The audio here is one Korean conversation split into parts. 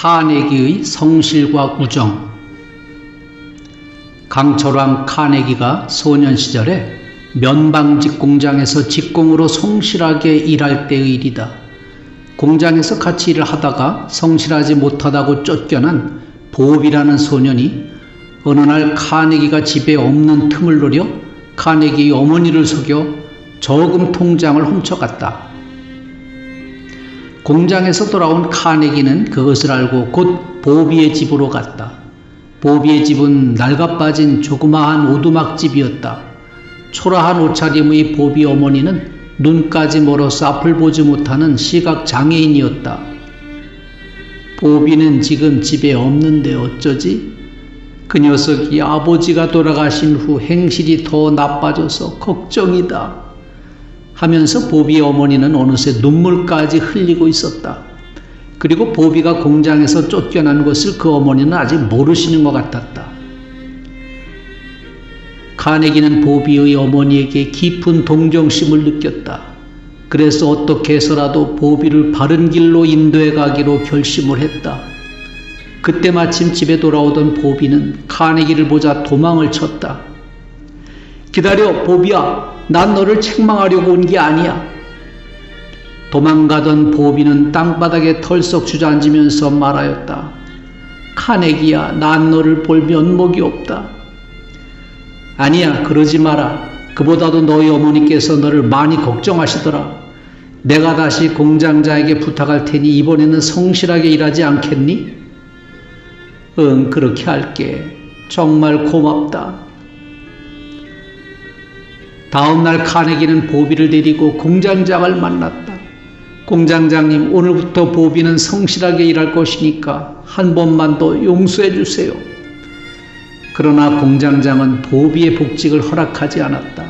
카네기의 성실과 우정 강철왕 카네기가 소년 시절에 면방직 공장에서 직공으로 성실하게 일할 때의 일이다. 공장에서 같이 일을 하다가 성실하지 못하다고 쫓겨난 보업이라는 소년이 어느 날 카네기가 집에 없는 틈을 노려 카네기의 어머니를 속여 저금 통장을 훔쳐갔다. 공장에서 돌아온 카네기는 그것을 알고 곧 보비의 집으로 갔다. 보비의 집은 낡아빠진 조그마한 오두막집이었다. 초라한 옷차림의 보비 어머니는 눈까지 멀어서 앞을 보지 못하는 시각 장애인이었다. 보비는 지금 집에 없는데 어쩌지? 그 녀석이 아버지가 돌아가신 후 행실이 더 나빠져서 걱정이다. 하면서 보비의 어머니는 어느새 눈물까지 흘리고 있었다. 그리고 보비가 공장에서 쫓겨난 것을 그 어머니는 아직 모르시는 것 같았다. 카네기는 보비의 어머니에게 깊은 동정심을 느꼈다. 그래서 어떻게 해서라도 보비를 바른 길로 인도해 가기로 결심을 했다. 그때 마침 집에 돌아오던 보비는 카네기를 보자 도망을 쳤다. 기다려, 보비야. 난 너를 책망하려고 온 게 아니야. 도망가던 보비는 땅바닥에 털썩 주저앉으면서 말하였다. 카네기야, 난 너를 볼 면목이 없다. 아니야, 그러지 마라. 그보다도 너희 어머니께서 너를 많이 걱정하시더라. 내가 다시 공장자에게 부탁할 테니 이번에는 성실하게 일하지 않겠니? 응, 그렇게 할게. 정말 고맙다. 다음날 카네기는 보비를 데리고 공장장을 만났다. 공장장님, 오늘부터 보비는 성실하게 일할 것이니까 한 번만 더 용서해 주세요. 그러나 공장장은 보비의 복직을 허락하지 않았다.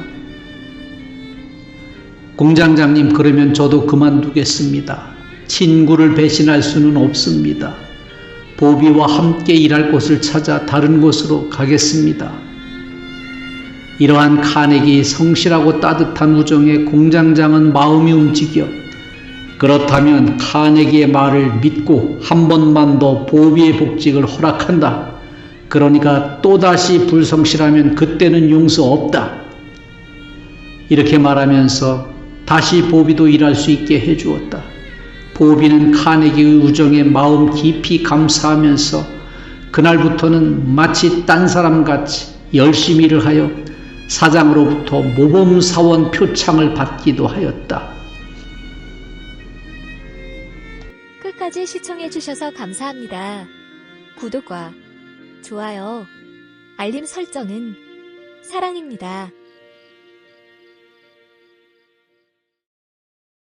공장장님, 그러면 저도 그만두겠습니다. 친구를 배신할 수는 없습니다. 보비와 함께 일할 곳을 찾아 다른 곳으로 가겠습니다. 이러한 카네기의 성실하고 따뜻한 우정에 공장장은 마음이 움직여 그렇다면 카네기의 말을 믿고 한 번만 더 보비의 복직을 허락한다. 그러니까 또다시 불성실하면 그때는 용서 없다. 이렇게 말하면서 다시 보비도 일할 수 있게 해주었다. 보비는 카네기의 우정에 마음 깊이 감사하면서 그날부터는 마치 딴 사람같이 열심히 일을 하여 사장으로부터 모범사원 표창을 받기도 하였다. 끝까지 시청해주셔서 감사합니다. 구독과 좋아요, 알림 설정은 사랑입니다.